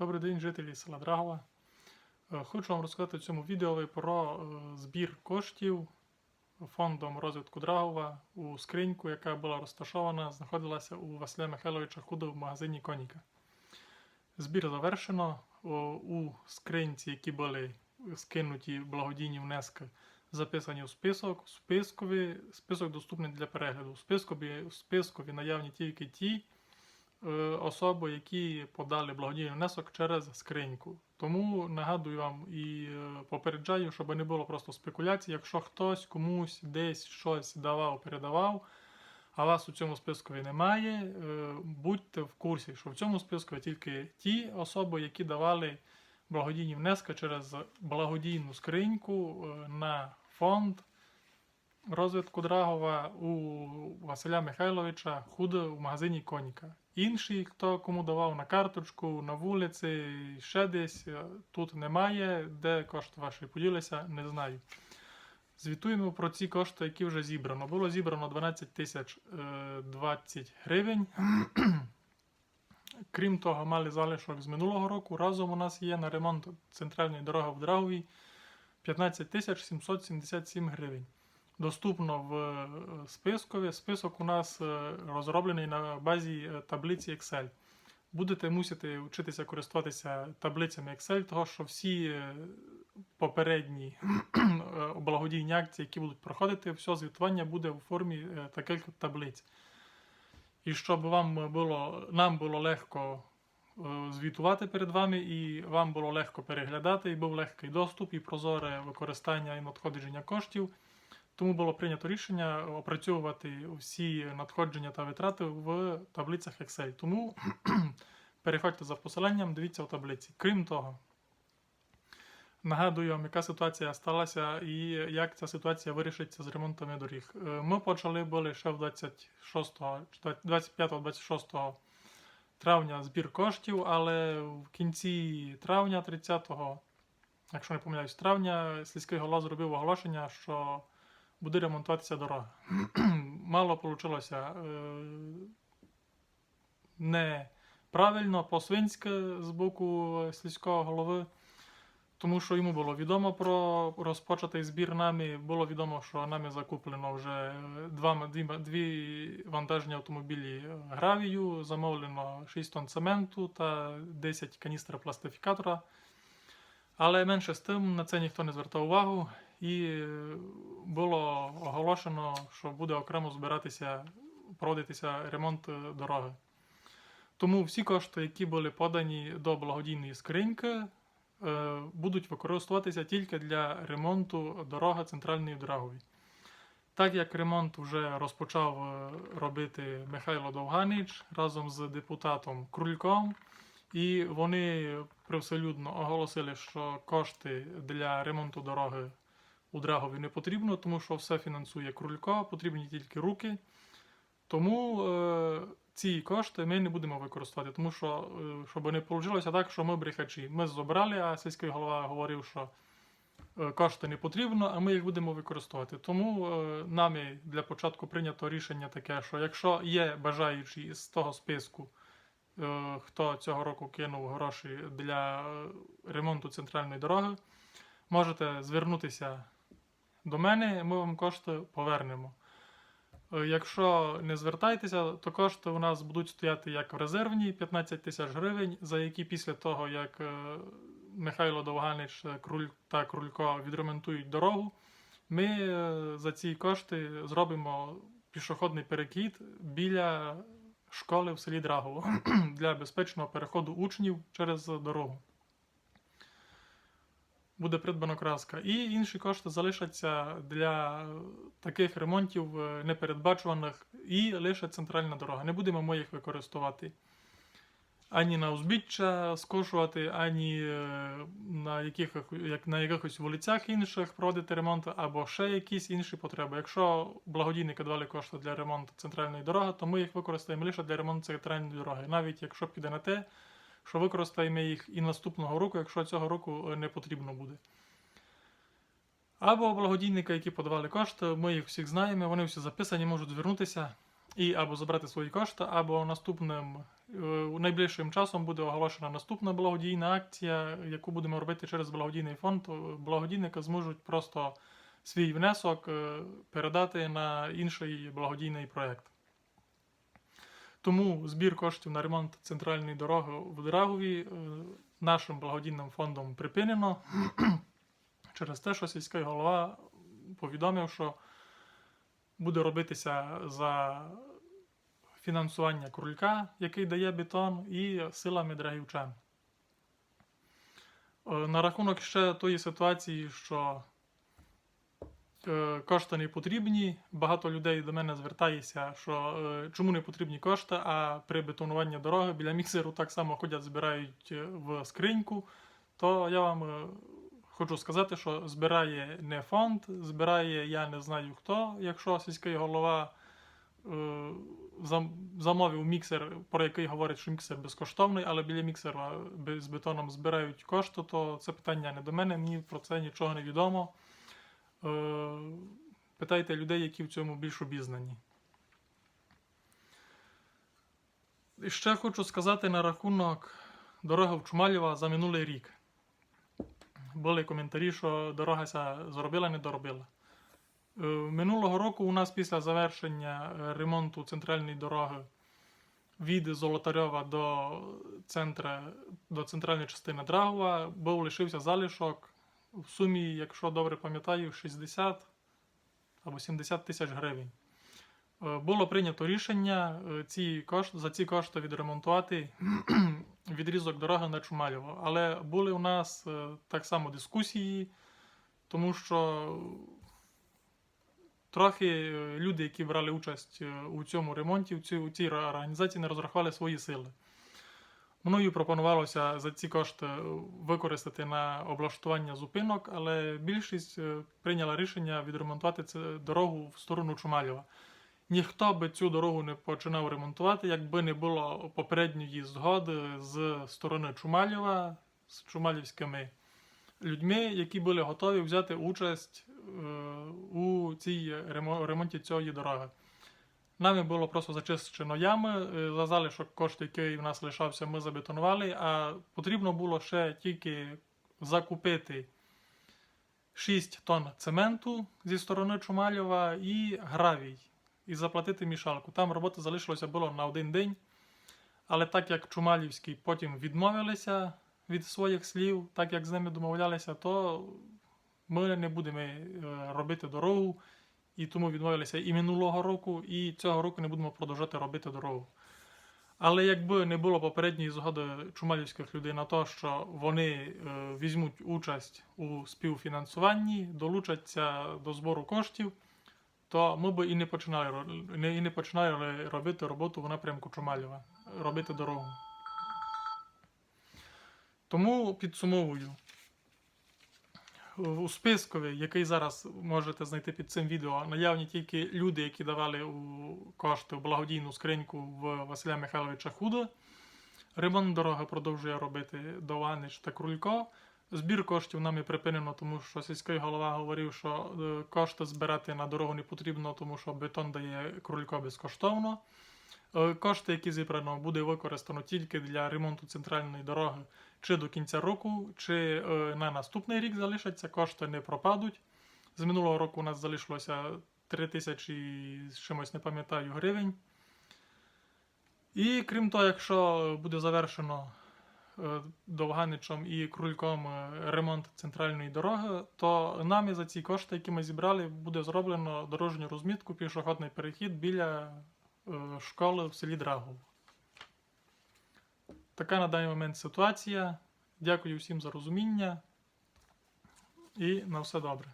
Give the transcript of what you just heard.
Добрий день, жителі села Драгова. Е, Хочу вам розказати в цьому відео про е, збір коштів фондом розвитку Драгова у скриньку, яка була розташована, знаходилася у Василя Михайловича Худо в магазині Коніка. Збір завершено. У скринці, які були скинуті благодійні внески, записані у список. Спискові, список доступний для перегляду. У спискові, у спискові наявні тільки ті особи, які подали благодійний внесок через скриньку. Тому нагадую вам і е, попереджаю, щоб не було просто спекуляцій. Якщо хтось комусь десь щось давав, передавав, а вас у цьому списку немає, е, будьте в курсі, що в цьому списку тільки ті особи, які давали благодійні внески через благодійну скриньку е, на фонд розвитку Драгова у Василя Михайловича худо в магазині Коніка. Інший, хто кому давав на карточку, на вулиці, ще десь, е, тут немає. Де кошти ваші поділися, не знаю. Звітуємо про ці кошти, які вже зібрано. Було зібрано 12 тисяч е, 20 гривень. Крім того, мали залишок з минулого року. Разом у нас є на ремонт центральної дороги в Драговій 15 тисяч 777 гривень. Доступно в е, спискові. Список у нас е, розроблений на базі е, таблиці Excel. Будете мусити вчитися користуватися таблицями Excel, того що всі попередні благодійні акції, які будуть проходити, все звітування буде у формі таких таблиць. І щоб вам було, нам було легко звітувати перед вами, і вам було легко переглядати, і був легкий доступ, і прозоре використання і надходження коштів. Тому було прийнято рішення опрацьовувати всі надходження та витрати в таблицях Excel. Тому переходьте за посиланням, дивіться у таблиці. Крім того, нагадую вам, яка ситуація сталася і як ця ситуація вирішиться з ремонтами доріг. Е, Ми почали були ще в 25-26 травня збір коштів, але в кінці травня, 30-го, якщо не помиляюсь, травня, сільський голова зробив оголошення, що буде ремонтуватися дорога. Мало вийшло неправильно, по-свинськи з боку сільського голови, тому що йому було відомо про розпочатий збір нами. Було відомо, що нами закуплено вже два, дві, дві вантажні автомобілі гравію, замовлено 6 тонн цементу та 10 каністр пластифікатора. Але менше з тим на це ніхто не звертав увагу, і е, було оголошено, що буде окремо збиратися, проводитися ремонт е, дороги. Тому всі кошти, які були подані до благодійної скриньки, е, будуть використовуватися тільки для ремонту дороги центральної дорогової. Так як ремонт вже розпочав робити Михайло Довганич разом з депутатом Крульком, і вони привселюдно оголосили, що кошти для ремонту дороги у Драгові не потрібно, тому що все фінансує Крулько, потрібні тільки руки. Тому е, ці кошти ми не будемо використовувати, тому що, е, щоб не вийшло так, що ми брехачі. Ми забрали, а сільський голова говорив, що е, кошти не потрібно, а ми їх будемо використовувати. Тому е, нами для початку прийнято рішення таке, що якщо є бажаючі з того списку, е, хто цього року кинув гроші для е, ремонту центральної дороги, можете звернутися до мене, ми вам кошти повернемо. Е, Якщо не звертаєтеся, то кошти у нас будуть стояти як в резервній 15 тисяч гривень, за які після того, як е, Михайло Довганич е, та Крулько відремонтують дорогу, ми за ці кошти зробимо пішохідний перехід біля школи в селі Драгово для безпечного переходу учнів через дорогу. Буде придбано краска. І інші кошти залишаться для таких ремонтів е, непередбачуваних і лише центральна дорога. Не будемо ми їх використовувати ані на узбіччя скошувати, ані е, на, яких, як на якихось вулицях інших проводити ремонт, або ще якісь інші потреби. Якщо благодійники давали кошти для ремонту центральної дороги, то ми їх використаємо лише для ремонту центральної дороги, навіть якщо піде на те, що використаємо їх і наступного року, якщо цього року е, не потрібно буде. Або благодійники, які подавали кошти, ми їх всіх знаємо, вони всі записані, можуть звернутися. і або забрати свої кошти, або наступним е, найближчим часом буде оголошена наступна благодійна акція, яку будемо робити через благодійний фонд. Благодійники зможуть просто свій внесок е, передати на інший благодійний проєкт. Тому збір коштів на ремонт центральної дороги в Драгові е, нашим благодійним фондом припинено через те, що сільський голова повідомив, що буде робитися за фінансування крулька, який дає бетон, і силами драгівчан. Е, На рахунок ще тої ситуації, що кошти не потрібні. Багато людей до мене звертається, що е, чому не потрібні кошти, а при бетонуванні дороги біля міксеру так само ходять, збирають е, в скриньку. То я вам е, хочу сказати, що збирає не фонд, збирає я не знаю хто. Якщо сільський голова е, замовив міксер, про який говорить, що міксер безкоштовний, але біля міксера з бетоном збирають кошти, то це питання не до мене, мені про це нічого не відомо. Е, Питайте людей, які в цьому більш обізнані. І ще хочу сказати на рахунок дороги в Чумалєва за минулий рік. Були коментарі, що дорога ся зробила, не доробила. Е, Минулого року у нас після завершення е, ремонту центральної дороги від Золотарьова до, центра, до центральної частини Драгова був лишився залишок в сумі, якщо добре пам'ятаю, 60 або 70 тисяч гривень. Е, Було прийнято рішення е, ці кошти, за ці кошти відремонтувати відрізок дороги на Чумалєво. Але були у нас е, так само дискусії, тому що трохи люди, які брали участь у цьому ремонті, у цій організації, не розрахували свої сили. Мною пропонувалося за ці кошти використати на облаштування зупинок, але більшість е, прийняла рішення відремонтувати цю дорогу в сторону Чумалєва. Ніхто би цю дорогу не починав ремонтувати, якби не було попередньої згоди з сторони Чумалєва, з чумалівськими людьми, які були готові взяти участь е, у цій ремонті цієї дороги. Нами було просто зачищено ями, е, за залишок коштів, який в нас лишався, ми забетонували, а потрібно було ще тільки закупити 6 тонн цементу зі сторони Чумалєва і гравій, і заплатити мішалку. Там роботи залишилося було на один день. Але так як Чумалівські потім відмовилися від своїх слів, так як з ними домовлялися, то ми не будемо е, робити дорогу, і тому відмовилися і минулого року, і цього року не будемо продовжувати робити дорогу. Але якби не було попередньої згоди чумалівських людей на те, що вони е, візьмуть участь у співфінансуванні, долучаться до збору коштів, то ми б і не починали, і не починали робити роботу в напрямку Чумалєва, робити дорогу. Тому підсумовую. У спискові, який зараз можете знайти під цим відео, наявні тільки люди, які давали у кошти в благодійну скриньку в Василя Михайловича Худа. Ремонт дороги продовжує робити Дованич та Крулько. Збір коштів нами припинено, тому що сільський голова говорив, що е, кошти збирати на дорогу не потрібно, тому що бетон дає Крулько безкоштовно. Е, Кошти, які зібрано, буде використано тільки для ремонту центральної дороги чи до кінця року, чи е, на наступний рік залишаться, кошти не пропадуть. З минулого року у нас залишилося 3 тисячі з чимось не пам'ятаю гривень. І крім того, якщо буде завершено е, Довганичем і Крульком е, ремонт центральної дороги, то нами за ці кошти, які ми зібрали, буде зроблено дорожню розмітку, пішохідний перехід біля школи в селі Драгов. Така на даний момент ситуація. Дякую всім за розуміння і на все добре.